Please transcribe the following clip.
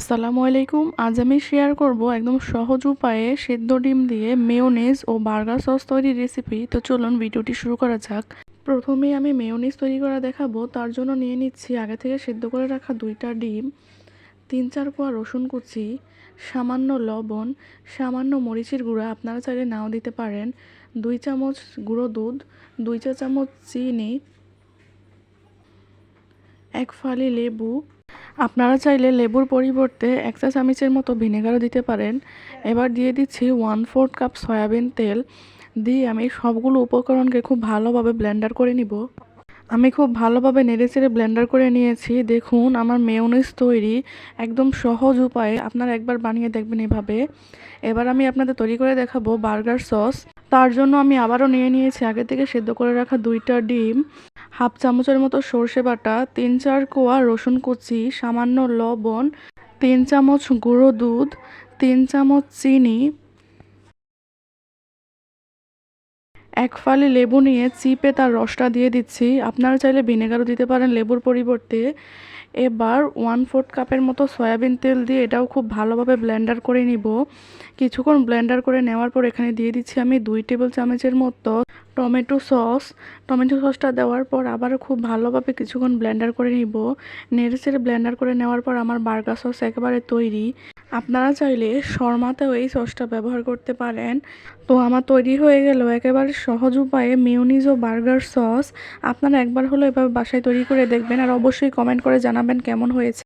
আসসালামু আলাইকুম। আজ আমি শেয়ার করব একদম সহজ উপায়ে সেদ্ধ ডিম দিয়ে মেয়োনেজ ও বার্গার সস তৈরির রেসিপি তো চলুন ভিডিওটি শুরু করা যাক। প্রথমেই আমি মেয়োনেজ তৈরি করা দেখাবো। তার জন্য নিয়ে নিচ্ছি আগে থেকে সেদ্ধ করে রাখা দুইটা ডিম, তিন চার কোয়া রসুন কুচি, সামান্য লবণ, সামান্য মরিচের গুঁড়া আপনারা চাইলে নাও দিতে পারেন, দুই চামচ গুঁড়ো দুধ, দুই চা চামচ চিনি, এক ফালি লেবু আপনারা চাইলে লেবুর পরিবর্তে এক চা চামচের মতো ভিনেগারও দিতে পারেন। এবার দিয়ে দিচ্ছি ওয়ান ফোর্থ কাপ সয়াবিন তেল। দিয়ে আমি সবগুলো উপকরণকে খুব ভালোভাবে ব্লেন্ডার করে নিব। আমি খুব ভালোভাবে নেড়েচেড়ে ব্লেন্ডার করে নিয়েছি। দেখুন, আমার মেয়োনিজ তৈরি একদম সহজ উপায়ে। আপনারা একবার বানিয়ে দেখবেন এভাবে। এবার আমি আপনাদের তৈরি করে দেখাবো বার্গার সস। তার জন্য আমি আবারও নিয়ে নিয়েছি। আগে থেকে সেদ্ধ করে রাখা দুইটা ডিম। হাফ চামচের মতো সর্ষে বাটা, তিন চার কোয়া রসুন কুচি, সামান্য লবণ, তিন চামচ গুঁড়ো দুধ, তিন চামচ চিনি, এক ফালি লেবু নিয়ে চিপে তার রসটা দিয়ে দিচ্ছি। আপনারা চাইলে ভিনেগারও দিতে পারেন লেবুর পরিবর্তে। এবার ওয়ান ফোর্থ কাপের মতো সয়াবিন তেল দিয়ে এটাও খুব ভালোভাবে ব্লেন্ডার করে নিব। কিছুক্ষণ ব্লেন্ডার করে নেওয়ার পর এখানে দিয়ে দিচ্ছি আমি দুই টেবিল চামচের মতো টমেটো সস। টমেটো সসটা দেওয়ার পর আবার খুব ভালোভাবে কিছুক্ষণ ব্লেন্ডার করে নিব। নেড়ে চেড়ে ব্লেন্ডার করে নেওয়ার পর আমার বার্গার সস একেবারে তৈরি। আপনারা চাইলে শর্মাতেও এই সসটা ব্যবহার করতে পারেন। তো আমার তৈরি হয়ে গেল একেবারে সহজ উপায়ে মিউনিজ ও বার্গার সস। আপনারা একবার হলো এভাবে বাসায় তৈরি করে দেখবেন আর অবশ্যই কমেন্ট করে জানাবেন কেমন হয়েছে।